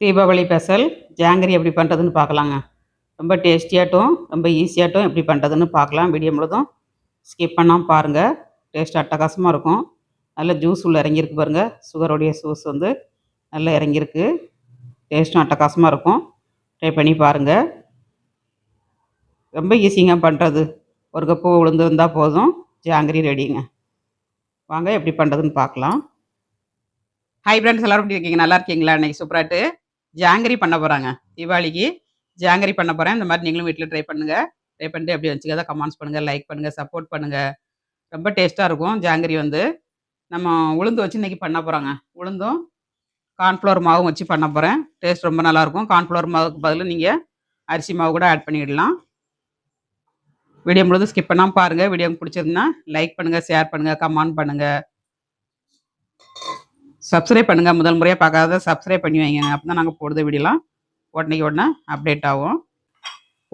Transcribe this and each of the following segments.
Deepavali Bessel jangiri எப்படி பண்ணுறதுன்னு பார்க்கலாங்க. ரொம்ப டேஸ்டியாகட்டும் ரொம்ப ஈஸியாட்டும் எப்படி பண்ணுறதுன்னு பார்க்கலாம். வீடியோ முழுதும் ஸ்கிப் பண்ணாமல் பாருங்கள் டேஸ்ட் அட்டகாசமாக இருக்கும். நல்ல ஜூஸ் உள்ளே இறங்கியிருக்கு பாருங்கள் சுகருடைய ஜூஸ் வந்து நல்லா இறங்கியிருக்கு. டேஸ்ட்டும் அட்டகாசமாக இருக்கும். ட்ரை பண்ணி பாருங்கள் ரொம்ப ஈஸிங்க பண்ணுறது ஒரு கப்பு உளுந்து இருந்தால் போதும். ஜாங்கிரி ரெடிங்க வாங்க எப்படி பண்ணுறதுன்னு பார்க்கலாம். ஹை ஃப்ரெண்ட்ஸ் எல்லோரும் எப்படி இருக்கீங்க? நல்லா இருக்கீங்களா? இன்றைக்கி சூப்பராட்டு ஜாங்கிரி பண்ண போகிறாங்க தீபாவளிக்கு ஜாங்கிரி பண்ண போகிறேன் இந்த மாதிரி நீங்களும் வீட்டில் ட்ரை பண்ணுங்கள் ட்ரை பண்ணிட்டு எப்படி வச்சுக்காத கமெண்ட்ஸ் பண்ணுங்கள் லைக் பண்ணுங்கள் சப்போர்ட் பண்ணுங்கள் ரொம்ப டேஸ்ட்டாக இருக்கும் ஜாங்கிரி வந்து. நம்ம உளுந்து வச்சு இன்றைக்கி பண்ண போகிறாங்க உளுந்தும் கார்ன்ஃப்ளவர் மாவும் வச்சு பண்ண போகிறேன் டேஸ்ட் ரொம்ப நல்லாயிருக்கும் கார்ன்ஃப்ளவர் மாவுக்கு பதில் நீங்கள் அரிசி மாவு கூட ஆட் பண்ணிடலாம். வீடியோ முழுதும் ஸ்கிப் பண்ணாமல் பாருங்கள் வீடியோ பிடிச்சிருந்தா லைக் பண்ணுங்கள் ஷேர் பண்ணுங்கள் கமெண்ட் பண்ணுங்கள் சப்ஸ்கிரைப் பண்ணுங்கள் முதல் முறையாக பார்க்காத சப்ஸ்கிரைப் பண்ணி வைங்க அப்போ தான் நாங்கள் போடுற வீடியோலாம் உடனே உடனே அப்டேட் ஆகும்.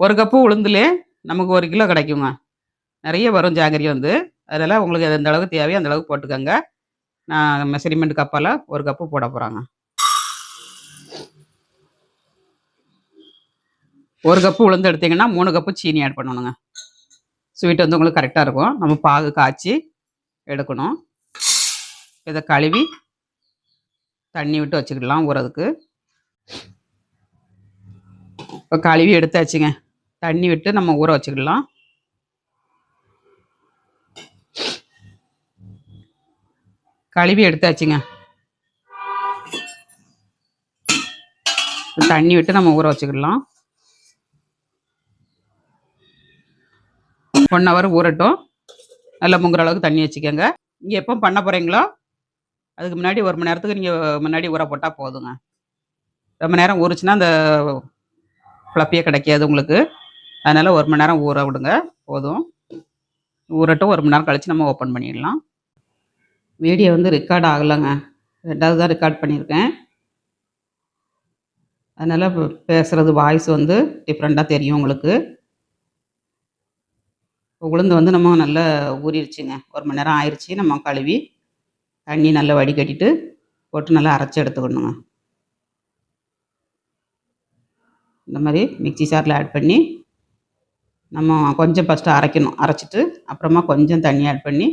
ஒரு கப்பு உளுந்துலே நமக்கு ஒரு கிலோ கிடைக்குங்க. நிறைய வரும் ஜாங்கிரி வந்து. அதனால் உங்களுக்கு எந்த அளவுக்கு தேவையோ அந்த அளவுக்கு போட்டுக்கோங்க. நான் மெஷர்மெண்ட் கப்பால் ஒரு கப்பு போட போகிறாங்க ஒரு கப்பு உளுந்து எடுத்திங்கன்னா மூணு கப்பு சீனி ஆட் பண்ணணுங்க. ஸ்வீட் வந்து உங்களுக்கு கரெக்டாக இருக்கும். நம்ம பாகு காய்ச்சி எடுக்கணும். இதை கழுவி தண்ணி விட்டு வச்சுக்கிடலாம் ஊறதுக்கு. இப்போ கழுவி எடுத்தாச்சுங்க. தண்ணி விட்டு நம்ம ஊற வச்சுக்கிடலாம். கழுவி எடுத்தாச்சுங்க. தண்ணி விட்டு நம்ம ஊற வச்சுக்கிடலாம். ஒன் ஹவர் ஊறட்டும். நல்லா முங்குற அளவுக்கு தண்ணி வச்சுக்கோங்க. நீங்கள் எப்போ பண்ண போகிறீங்களோ அதுக்கு முன்னாடி ஒரு மணி நேரத்துக்கு நீங்கள் முன்னாடி ஊற போட்டால் போதுங்க. ரொம்ப நேரம் ஊறுச்சுன்னா அந்த ஃப்ளப்பியே கிடைக்காது உங்களுக்கு. அதனால் ஒரு மணி நேரம் ஊற விடுங்க. போதும். ஊறட்டும். ஒரு மணி நேரம் கழித்து நம்ம ஓப்பன் பண்ணிடலாம். வீடியோ வந்து ரெக்கார்ட் ஆகலைங்க. ரெண்டாவது தான் ரெக்கார்ட் பண்ணியிருக்கேன். அதனால் பேசுகிறது வாய்ஸ் வந்து டிஃப்ரெண்ட்டாக தெரியும் உங்களுக்கு. உளுந்து வந்து நம்ம நல்லா ஊறிடுச்சுங்க. ஒரு மணி நேரம் ஆயிடுச்சு நம்ம கழுவி தண்ணி நல்லா வடிகட்டிட்டு போட்டு நல்லா அரைச்சி எடுத்துக்கணுங்க. இந்த மாதிரி மிக்சி சாரில் ஆட் பண்ணி நம்ம கொஞ்சம் ஃபஸ்ட்டு அரைக்கணும். அரைச்சிட்டு அப்புறமா கொஞ்சம் தண்ணி ஆட் பண்ணி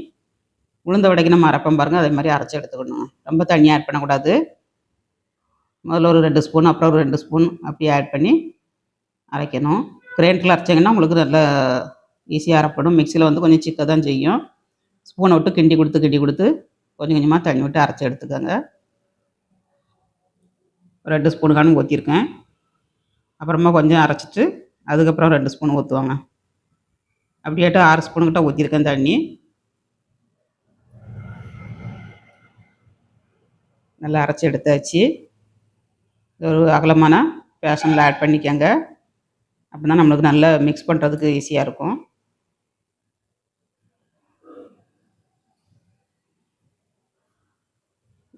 உளுந்த வடைக்கு நம்ம அரைப்போம் பாருங்கள் அதே மாதிரி அரைச்சி எடுத்துக்கணுங்க. ரொம்ப தண்ணி ஆட் பண்ணக்கூடாது. முதல்ல ஒரு ரெண்டு ஸ்பூன் அப்புறம் ஒரு ரெண்டு ஸ்பூன் அப்படி ஆட் பண்ணி அரைக்கணும். கிரைண்டரில் அரைச்சிங்கன்னா உங்களுக்கு நல்ல ஈஸியாக அரைப்படும். மிக்சியில் வந்து கொஞ்சம் சிக்க தான் செய்யும் ஸ்பூனை விட்டு கிண்டி கொடுத்து கிண்டி கொடுத்து கொஞ்சம் கொஞ்சமாக தண்ணி விட்டு அரைச்சி எடுத்துக்கோங்க. ரெண்டு ஸ்பூனு காணும் ஊற்றிருக்கேன் அப்புறமா கொஞ்சம் அரைச்சிட்டு அதுக்கப்புறம் ரெண்டு ஸ்பூன் ஊற்றுவாங்க அப்படியாட்டு ஆறு ஸ்பூனுக்கிட்ட ஊற்றிருக்கேன் தண்ணி. நல்லா அரைச்சி எடுத்தாச்சு. ஒரு அகலமான பேஷனில் ஆட் பண்ணிக்கோங்க. அப்படின்னா நம்மளுக்கு நல்லா மிக்ஸ் பண்ணுறதுக்கு ஈஸியாக இருக்கும்.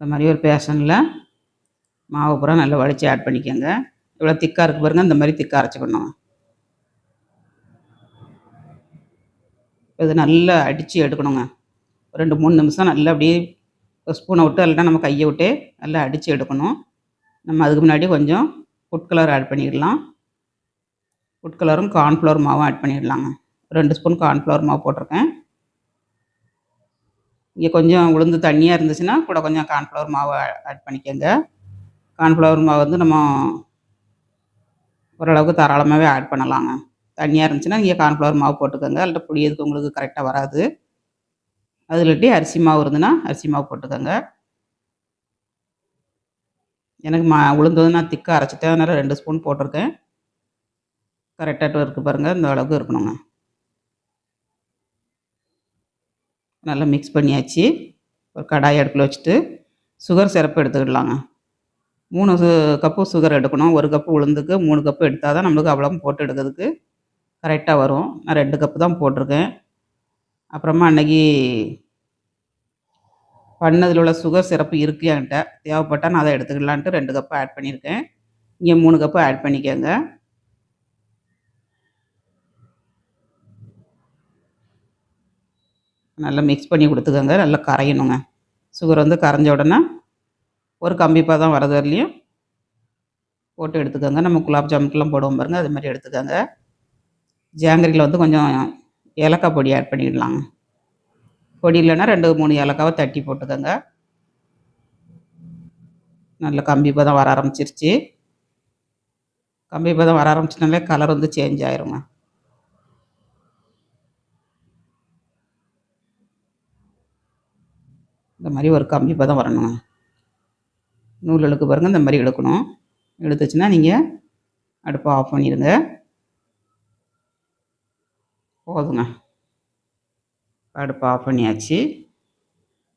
இந்த மாதிரி ஒரு பேஷனில் மாவு பூரா நல்லா வலித்து ஆட் பண்ணிக்கோங்க. இவ்வளோ திக்காக இருக்குது பாருங்கள் இந்த மாதிரி திக்காக அரைச்சிக்கணும் இது நல்லா அடித்து எடுக்கணுங்க. ரெண்டு மூணு நிமிஷம் நல்லா அப்படியே ஸ்பூனை விட்டு இல்லைனா நம்ம கையை விட்டு நல்லா அடித்து எடுக்கணும். நம்ம அதுக்கு முன்னாடி கொஞ்சம் ஃபுட் கலர் ஆட் பண்ணிடலாம். ஃபுட் கலரும் கார்ன்ஃப்ளவர் மாவும் ஆட் பண்ணிடலாங்க. ரெண்டு ஸ்பூன் கார்ன்ஃப்ளவர் மாவு போட்டிருக்கேன். இங்கே கொஞ்சம் உளுந்து தண்ணியாக இருந்துச்சுன்னா கூட கொஞ்சம் கார்ன்ஃப்ளவர் மாவு ஆட் பண்ணிக்கோங்க. கார்ன்ஃப்ளவர் மாவு வந்து நம்ம ஓரளவுக்கு தாராளமாகவே ஆட் பண்ணலாங்க. தண்ணியாக இருந்துச்சுன்னா நீங்கள் கார்ன்ஃப்ளவர் மாவு போட்டுக்கோங்க. அல்லது புளியதுக்கு உங்களுக்கு கரெக்டாக வராது. அது இல்லாட்டி அரிசி மாவு இருந்துன்னா அரிசி மாவு போட்டுக்கோங்க. எனக்கு மா உளுந்து வந்து நான் திக்காக அரைச்சிட்டேன். அதனால் ரெண்டு ஸ்பூன் போட்டிருக்கேன். கரெக்டாக இருக்குது பாருங்கள் இந்த அளவுக்கு இருக்கணுங்க. நல்லா மிக்ஸ் பண்ணியாச்சு. ஒரு கடாய் அடுப்பில் வச்சுட்டு சுகர் சிரப்பு எடுத்துக்கிடலாங்க மூணு சு கப்பு சுகர் எடுக்கணும். ஒரு கப்பு உளுந்துக்கு மூணு கப்பு எடுத்தால் தான் நம்மளுக்கு அவ்வளோ போட்டு எடுக்கிறதுக்கு கரெக்டாக வரும். நான் ரெண்டு கப்பு தான் போட்டிருக்கேன். அப்புறமா அன்னைக்கு பண்ணதில் உள்ள சுகர் சிறப்பு இருக்குது என்கிட்ட. தேவைப்பட்டால் நான் அதை எடுத்துக்கலான்ட்டு ரெண்டு கப்பு ஆட் பண்ணியிருக்கேன். இங்கே மூணு கப்பு ஆட் பண்ணிக்கோங்க. நல்லா மிக்ஸ் பண்ணி கொடுத்துக்கோங்க. நல்லா கரையணுங்க. சுகர் வந்து கரைஞ்ச உடனே ஒரு கம்பிப்பாக தான் வரது வரலையும் போட்டு எடுத்துக்கோங்க. நம்ம குலாப் ஜாமுக்கெலாம் போடுவோம் பாருங்கள் அது மாதிரி எடுத்துக்கோங்க. ஜாங்கரியில் வந்து கொஞ்சம் ஏலக்காய் பொடி ஆட் பண்ணிடலாங்க. பொடி இல்லைன்னா ரெண்டு மூணு ஏலக்காவை தட்டி போட்டுக்கோங்க. நல்ல கம்பிப்பாக தான் வர ஆரம்பிச்சிருச்சு. கம்பிப்பாக தான் வர ஆரம்பிச்சினாலே கலர் வந்து சேஞ்ச் ஆயிருங்க. இந்த மாதிரி ஒரு கம்பி பதம் வரணுங்க நூல் இழுக்கு பாருங்கள் இந்த மாதிரி இழுக்கணும். இழுத்துச்சுன்னா நீங்கள் அடுப்பை ஆஃப் பண்ணிடுங்க. போதுங்க. அடுப்பை ஆஃப் பண்ணியாச்சு.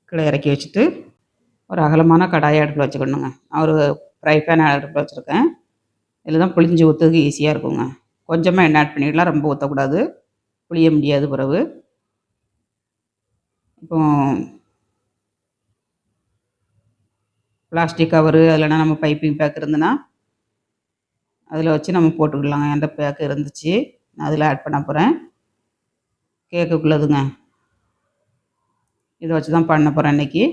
கீழே இறக்கி வச்சுட்டு ஒரு அகலமான கடாயை அடுப்பில் வச்சுக்கணுங்க. நான் ஒரு ஃப்ரை பேன் அடுப்பில் வச்சுருக்கேன். இதில் தான் புளிஞ்சு ஊற்றுறதுக்கு ஈஸியாக இருக்குங்க. கொஞ்சமாக எண்ணெய் ஆட் பண்ணிடலாம். ரொம்ப ஊற்றக்கூடாது புளிய முடியாது பிறகு. இப்போ பிளாஸ்டிக் கவரு இல்லைனா நம்ம பைப்பிங் பேக் இருந்ததுன்னா அதில் வச்சு நம்ம போட்டுக்கலாங்க. எந்த பேக்கு இருந்துச்சு நான் அதில் ஆட் பண்ண போகிறேன் கேக்குக்குள்ளதுங்க. இதை வச்சு தான் பண்ண போகிறேன் இன்றைக்கி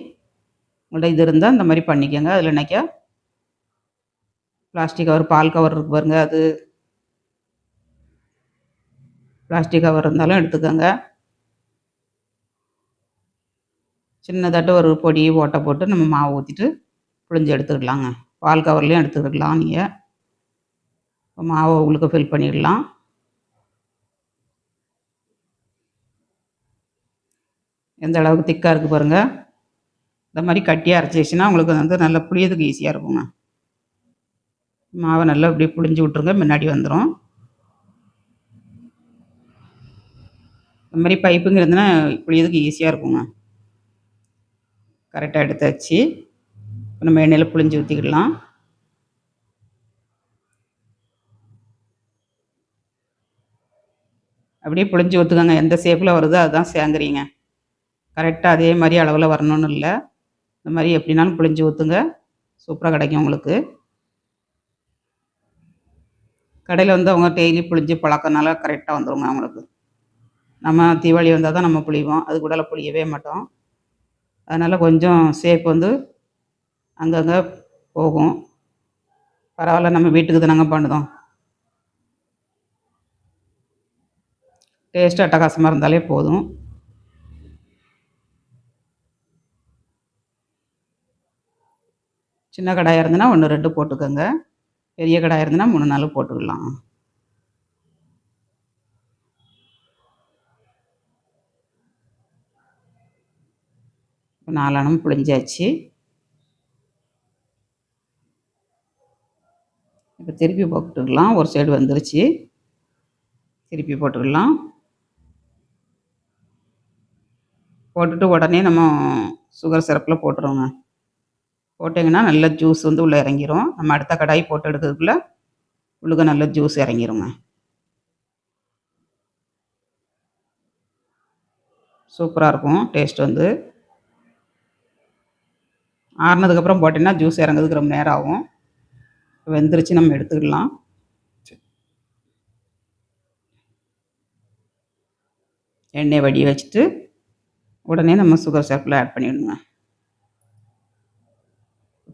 உங்கள்கிட்ட இது இருந்தால் இந்த மாதிரி பண்ணிக்கோங்க. அதில் இன்றைக்கா பிளாஸ்டிக் கவர் பால் கவர் இருக்கு பாருங்க அது. பிளாஸ்டிக் கவர் இருந்தாலும் எடுத்துக்கோங்க. சின்னதாட்ட ஒரு பொடி ஓட்டை போட்டு நம்ம மாவு ஊற்றிட்டு புழிஞ்சு எடுத்துக்கலாங்க. பால் கவர்லேயும் எடுத்துக்கலாம் நீங்கள் மாவை உங்களுக்கு ஃபில் பண்ணிடலாம். எந்த அளவுக்கு திக்காக இருக்குது பாருங்கள் இந்த மாதிரி கட்டியாக அரைச்சிச்சின்னா உங்களுக்கு வந்து நல்லா புளியதுக்கு ஈஸியாக இருக்குங்க. மாவை நல்லா இப்படி புளிஞ்சு விட்ருங்க முன்னாடி வந்துடும் இந்த மாதிரி பைப்புங்க இருந்ததுன்னா புளியதுக்கு ஈஸியாக இருக்குங்க. கரெக்டாக எடுத்து வச்சு நம்ம எண்ணெயில் புழிஞ்சு ஊற்றிக்கிடலாம் அப்படியே புழிஞ்சு ஊற்றுக்கோங்க எந்த ஷேப்பில் வருதோ அதுதான் சேங்குறீங்க கரெக்டாக அதே மாதிரி அளவில் வரணும்னு இல்லை. இந்த மாதிரி எப்படினாலும் புழிஞ்சு ஊற்றுங்க சூப்பராக கிடைக்கும் உங்களுக்கு. கடையில் வந்து அவங்க டெய்லி புழிஞ்சு பழக்கனால கரெக்டாக வந்துடுங்க அவங்களுக்கு நம்ம தீபாவளி வந்தால் தான் நம்ம புளிவோம் அது கூட புளியவே மாட்டோம். அதனால் கொஞ்சம் ஷேப் வந்து அங்கங்கே போகும். பரவாயில்ல நம்ம வீட்டுக்கு தானங்க பண்ணுதோம். டேஸ்ட்டு அட்டகாசமாக இருந்தாலே போதும். சின்ன கடாயாக இருந்ததுன்னா ஒன்று ரெண்டு போட்டுக்கோங்க. பெரிய கடாயாக இருந்ததுன்னா மூணு நாலு போட்டுக்கலாம். நாலானும் புழிஞ்சாச்சு. புளிஞ்சாச்சு இப்போ திருப்பி போட்டுக்கலாம் ஒரு சைடு வந்துருச்சு. திருப்பி போட்டுக்கலாம் போட்டுட்டு உடனே நம்ம சுகர் சிரப்பில் போட்டுருவோங்க போட்டிங்கன்னா நல்ல ஜூஸ் வந்து உள்ளே இறங்கிரும். நம்ம அடுத்த கடாய் போட்டு எடுக்கிறதுக்குள்ளே உள்ளுக்க நல்ல ஜூஸ் இறங்கிருங்க. சூப்பராக இருக்கும். டேஸ்ட் வந்து. ஆறுனதுக்கப்புறம் போட்டிங்கன்னா ஜூஸ் இறங்குறதுக்கு ரொம்ப நேரம் ஆகும். வெந்துருச்சு நம்ம எடுத்துக்கலாம். எண்ணெய் வடி வச்சுட்டு உடனே நம்ம சுகர் சிரப்பில் ஆட் பண்ணிவிடுங்க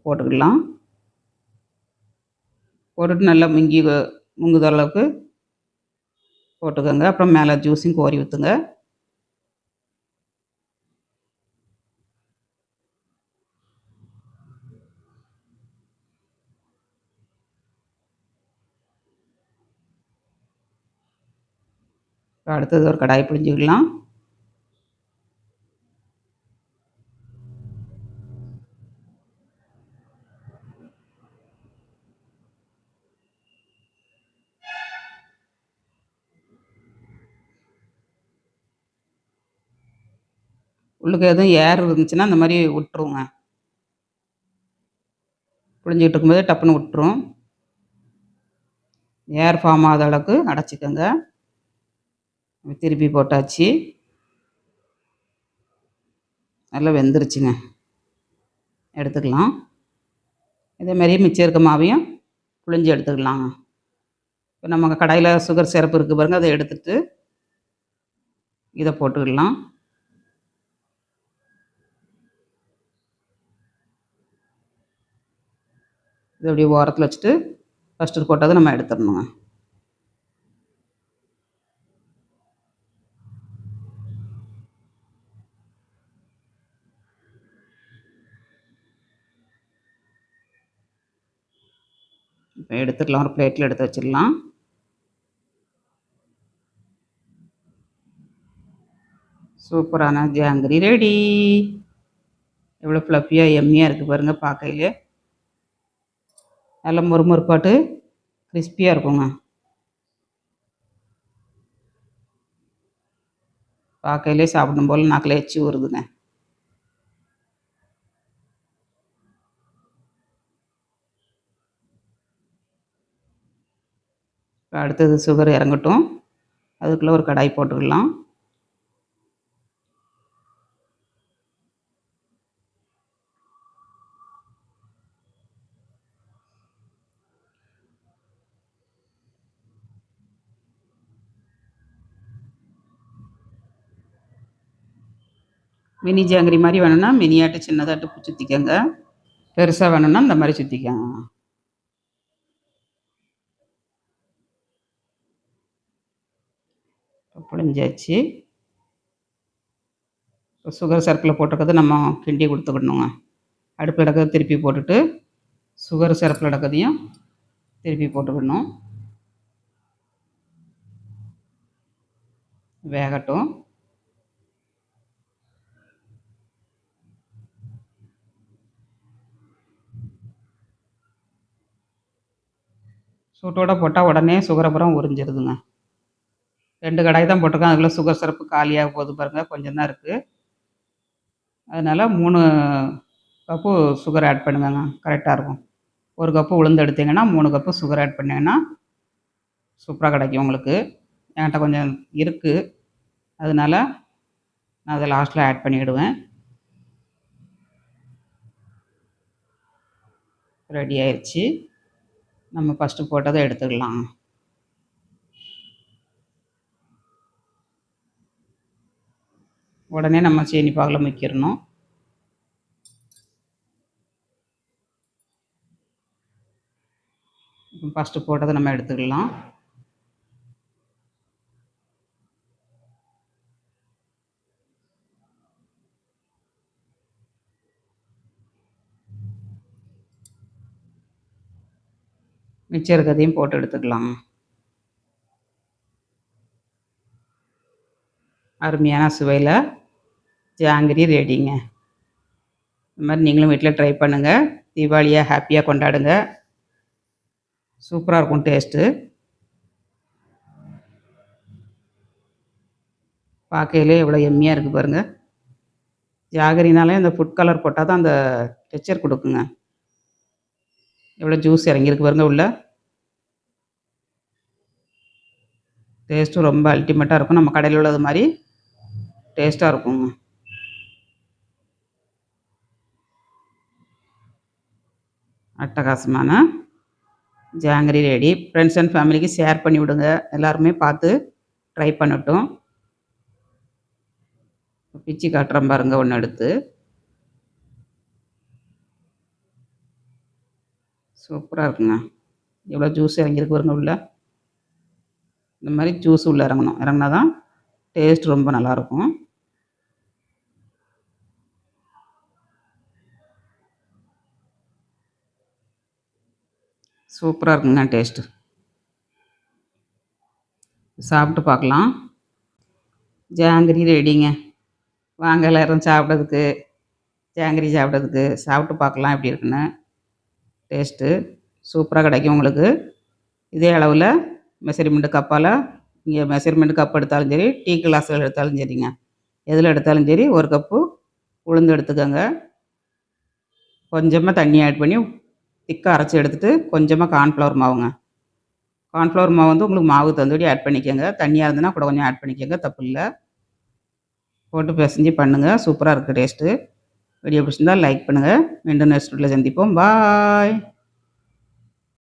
போட்டுக்கலாம். போட்டுட்டு நல்லா முங்கி முங்குத அளவுக்கு போட்டுக்கோங்க. அப்புறம் மேலே ஜூஸையும் கோரி ஊற்றுங்க அடுத்தது ஒரு கடாய் பிடிஞ்சிக்கலாம் உள்ளுக்கு எதுவும் ஏர் இருந்துச்சுன்னா அந்த மாதிரி விட்டுருவோங்க புழிஞ்சிக்கிட்டு இருக்கும்போது டப்புன்னு விட்டுரும். ஏர் ஃபார்ம் ஆகாத அளவுக்கு அடைச்சிக்கோங்க. திருப்பி போட்டாச்சு. நல்லா வெந்துருச்சுங்க. எடுத்துக்கலாம். இதேமாரி மிச்சம் இருக்க மாவையும் புழிஞ்சு எடுத்துக்கலாங்க. இப்போ நம்ம கடையில் சுகர் சிறப்பு இருக்குது பாருங்கள் அதை எடுத்துட்டு இதை போட்டுக்கலாம். இது அப்படியே ஓரத்தில் வச்சுட்டு ஃபஸ்ட்டு போட்டதை நம்ம எடுத்துடணுங்க. எடுத்துடலாம். எடுத்துக்கலாம் ஒரு பிளேட்டில் எடுத்து வச்சிடலாம். சூப்பரான ஜாங்கிரி ரெடி எவ்வளோ ஃப்ளஃபியாக எம்மியாக இருக்குது பாருங்கள் பார்க்கையிலே. நல்லா முறுமுறுப்பாட்டு கிறிஸ்பியாக இருக்குங்க. பார்க்கையிலே சாப்பிடும் போல் நாக்கில் எச்சி வருதுங்க அடுத்தது சுகர் இறங்கட்டும். அதுக்குள்ளே ஒரு கடாய் போட்டுக்கலாம் மினி ஜாங்கிரி மாதிரி வேணும்னா மினியாட்டு சின்னதாட்டு சுற்றிக்கங்க பெருசாக வேணும்னா இந்த மாதிரி சுற்றிக்கங்க புழிஞ்சாச்சு இப்போ சுகர் சிறப்பில் போட்டிருக்கிறது நம்ம கிண்டி கொடுத்துக்கணுங்க. அடுப்பில் இடக்கிறது திருப்பி போட்டுட்டு சுகர் சிரப்பில் இடக்கிறதையும் திருப்பி போட்டுக்கணும். வேகட்டும். சூட்டோட போட்டால் உடனே சுகரப்புறம் உறிஞ்சிருதுங்க. ரெண்டு கடாய் தான் போட்டிருக்கேன் அதுக்குள்ளே சுகர் சிறப்பு காலியாக போகுது பாருங்கள் கொஞ்சம் தான் இருக்குது அதனால் மூணு கப்பு சுகர் ஆட் பண்ணுங்கங்க. கரெக்டாக இருக்கும். ஒரு கப்பு உளுந்து எடுத்தீங்கன்னா மூணு கப்பு சுகர் ஆட் பண்ணிங்கன்னா சூப்பராக கிடைக்கும் உங்களுக்கு. என்கிட்ட கொஞ்சம் இருக்குது அதனால் நான் அதை லாஸ்ட்டில் ஆட் பண்ணிவிடுவேன் ரெடி ஆயிடுச்சு நம்ம ஃபஸ்ட்டு போட்டதை எடுத்துக்கலாம் உடனே நம்ம சீனி பாகில் முக்கிடணும் ஃபஸ்ட்டு போட்டதை நம்ம எடுத்துக்கலாம். மிச்சம் இருக்கிறதையும் போட்டு எடுத்துக்கலாம். அருமையான சுவையில் ஜாங்கிரி ரெடிங்க. இந்த மாதிரி நீங்களும் வீட்டில் ட்ரை பண்ணுங்கள் தீபாவளியாக ஹாப்பியாக கொண்டாடுங்க. சூப்பராக இருக்கும் டேஸ்ட்டு பார்க்கையிலே எவ்வளோ எம்மியாக இருக்குது பாருங்கள் ஜாகரினாலே அந்த ஃபுட் கலர் போட்டால் தான் அந்த டெக்சர் கொடுக்குங்க. எவ்வளோ ஜூஸ் இறங்கியிருக்கு பாருங்க உள்ள. டேஸ்ட்டும் ரொம்ப அல்டிமேட்டாக இருக்கும். நம்ம கடையில் உள்ளது மாதிரி டேஸ்ட்டாக இருக்குங்க. அட்டகாசமான ஜாங்கிரி ரெடி ஃப்ரெண்ட்ஸ் அண்ட் ஃபேமிலிக்கு ஷேர் பண்ணி விடுங்க. எல்லாருமே பார்த்து ட்ரை பண்ணட்டும். பிச்சு காட்டுறேன் பாருங்க ஒன்று எடுத்து. சூப்பராக இருக்குங்க. எவ்வளோ ஜூஸ் இறங்கியிருக்கு பாருங்க உள்ள. இந்த மாதிரி ஜூஸ் உள்ளே இறங்கணும். இறங்கினா தான் டேஸ்ட் ரொம்ப நல்லாயிருக்கும் சூப்பராக இருக்குங்க டேஸ்ட்டு சாப்பிட்டு பார்க்கலாம். ஜாங்கிரி ரெடிங்க வாங்க எல்லோரும் சாப்பிட்றதுக்கு ஜாங்கிரி சாப்பிட்றதுக்கு சாப்பிட்டு பார்க்கலாம் எப்படி இருக்குன்னு. டேஸ்ட்டு சூப்பராக கிடைக்கும் உங்களுக்கு. இதே அளவில் மெஷர்மெண்ட்டு கப்பால் நீங்கள் மெஷர்மெண்ட் கப் எடுத்தாலும் சரி டீ கிளாஸில் எடுத்தாலும் சரிங்க. எதில் எடுத்தாலும் சரி ஒரு கப்பு உளுந்து எடுத்துக்கோங்க. கொஞ்சமாக தண்ணி ஆட் பண்ணி திக்காக அரைச்சி எடுத்துகிட்டு கொஞ்சமாக கார்ன்ஃப்ளவர் மாவுங்க. கார்ன்ஃப்ளவர் மாவு வந்து உங்களுக்கு மாவு தந்தோடி ஆட் பண்ணிக்கோங்க. தண்ணியாக இருந்ததுன்னா கூட கொஞ்சம் ஆட் பண்ணிக்கோங்க. தப்பு இல்லை. போட்டு பிசைஞ்சு பண்ணுங்கள் சூப்பராக இருக்குது டேஸ்ட்டு வீடியோ பிடிச்சிருந்தால் லைக் பண்ணுங்கள் மீண்டும் நெக்ஸ்ட் வீட்டில் சந்திப்போம். பாய்